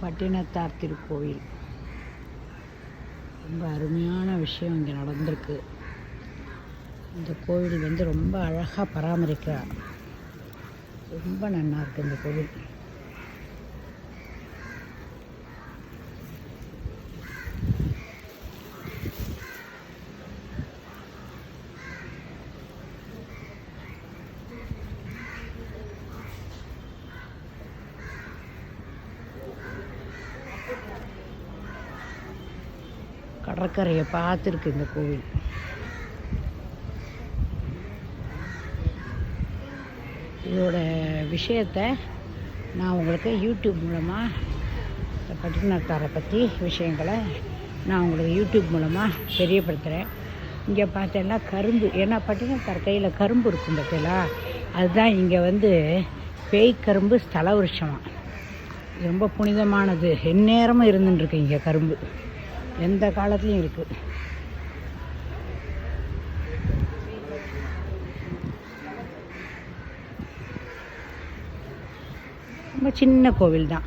பட்டினத்தார் திருக்கோவில். ரொம்ப அருமையான விஷயம் இங்கே நடந்திருக்கு. இந்த கோவில் வந்து ரொம்ப அழகாக பராமரிக்கிறார். ரொம்ப நல்லா இருக்குது இந்த கோவில். கடற்கரையை பார்த்துருக்கு இந்த கோவில். இதோட விஷயத்த நான் உங்களுக்கு யூடியூப் மூலமாக இந்த பட்டினத்தாரை பற்றி விஷயங்களை நான் உங்களுக்கு யூடியூப் மூலமாக தெரியப்படுத்துகிறேன் இங்கே பார்த்தேன்னா கரும்பு ஏன்னா பட்டினத்தார் கையில் கரும்பு இருக்கும் பார்த்தீங்களா அதுதான் இங்கே வந்து பேய் கரும்பு ஸ்தல விருஷமாக ரொம்ப புனிதமானது. எந்நேரமும் இருந்துட்டுருக்கு இங்கே கரும்பு. எந்த காலத்துலேயும் இருக்குது ரொம்ப சின்ன கோவில் தான்.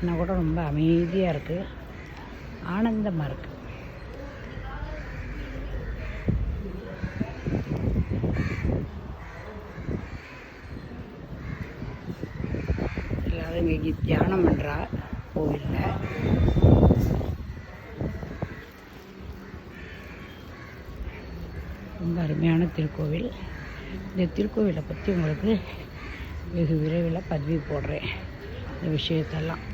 ஆனால் கூட ரொம்ப அமைதியாக இருக்குது ஆனந்தமாக இருக்குது இங்கே தியானம் பண்ணுறா கோவிலில் ரொம்ப அருமையான திருக்கோவில். இந்த திருக்கோவிலை பற்றி உங்களுக்கு வெகு விரைவில் பதிவு போடுறேன். இந்த விஷயத்தெல்லாம்.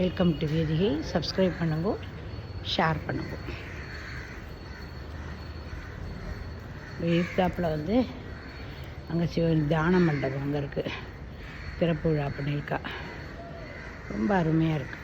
Welcome to Vedhikai. சப்ஸ்கிரைப் பண்ணுங்க. ஷேர் பண்ணுங்க. எதிர்த்தாப்பில் வந்து அங்கே சிவன் தியான மண்டபம் அங்கே இருக்குது திறப்பு விழா பண்ணியிருக்கா. ரொம்ப அருமையாக இருக்குது